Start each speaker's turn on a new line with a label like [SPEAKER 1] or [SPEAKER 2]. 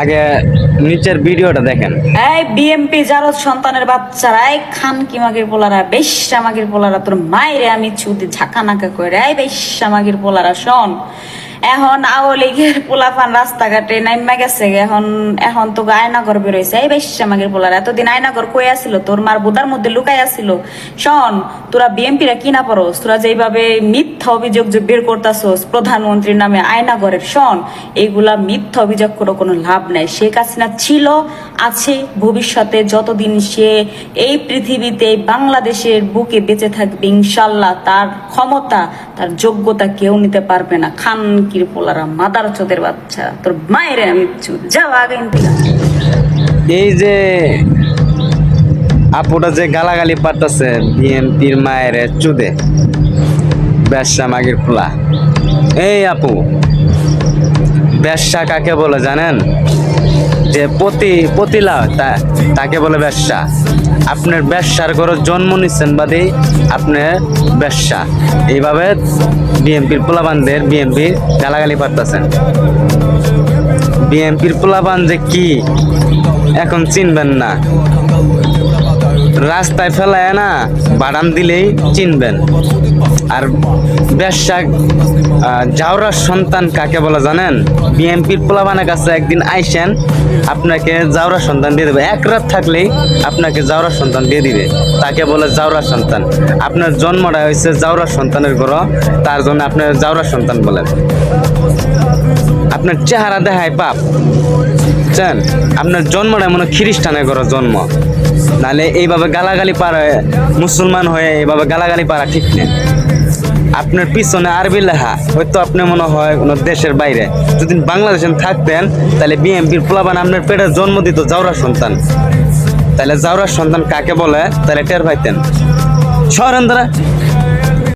[SPEAKER 1] আগে নিচের ভিডিওটা দেখেন।
[SPEAKER 2] এই বিএমপি জারদ সন্তানের বাচ্চারা, এই খান কি মাগির পোলারা, বেশ মাগির পোলারা, তোর মায়েরে আমি ছুটি ঝাঁকা নাকা করে এই বেশ আমাগের পোলারা, শোন। এখন আওয়ামী লীগের পোলাপান রাস্তাঘাটে নাইমা গেছে এখন এখন তো আয়নাগর বেরোইছে। এই বেশ্যা মাগির পোলার, এতদিন আয়নাগর কই আসিল? তোর মার বুদার মধ্যে লুকাই আসিল। শোন, তোরা বিএমপিরা কিনা পড়োস? তোরা যেভাবে মিথ্যা অভিযোগ যে বের করতাছোস প্রধানমন্ত্রীর নামে আয়না আয়নাগরের শোন, এইগুলা মিথ্যা অভিযোগ করে কোনো লাভ নাই। শেখ হাসিনা ছিল, আছে, ভবিষ্যতে যতদিন সে এই পৃথিবীতে বাংলাদেশের বুকে বেঁচে থাকবে, ইনশাল্লাহ তার ক্ষমতা, তার যোগ্যতা কেউ নিতে পারবে না। খান কির পোলারা, মাদার চোদের বাচ্চা, তোর মায়ের আমি যাও আগে
[SPEAKER 1] এই যে আপুটা যে গালাগালি পাঠাচ্ছে বিএনপির মায়ের চুদে, ব্যবসা মাগির খোলা। এই আপু, ব্যবসা কাকে বলে জানেন? যে পতিলা তা, তাকে বলে ব্যবসা। আপনার ব্যবসার করে জন্ম নিচ্ছেন বাদে আপনার ব্যবসা। এইভাবে বিএনপির পোলাবানদের বিএনপি গালাগালি পারতেছেন বিএনপির পোলাবান যে কি, এখন চিনবেন না। রাস্তায় ফেলায় না বাড়ান দিলেই চিনবেন। আর ব্যবসা জাউরার সন্তান কাকে বলে জানেন? বিএনপির পোলাবানের কাছে একদিন আইসেন, আপনাকে জাউরার সন্তান দিয়ে দেবে। এক রাত থাকলেই আপনাকে জাউরার সন্তান দিয়ে দিবে। তাকে বলে জাউরার সন্তান। আপনার জন্মটা হয়েছে জাউরার সন্তানের ঘর, তার জন্য আপনার জাউরার সন্তান বলেন। আপনার চেহারা দেখায় পাপ বুঝছেন আপনার জন্মটা মনে খ্রিস্টানের ঘরে জন্ম। নাহলে এইভাবে গালাগালি পারা মুসলমান হয়ে এইভাবে গালাগালি পারা ঠিক নেই। আপনার পিছনে আরবি লেখা, হয়তো আপনি মনে হয় কোনো দেশের বাইরে। যদি বাংলাদেশে থাকতেন, তাহলে বিএমপির পোলাবান আপনার পেটে জন্ম দিত জাউরার সন্তান। তাহলে জাউরার সন্তান কাকে বলে? তাহলে টের পাইতেন। শহরেন্দ্রা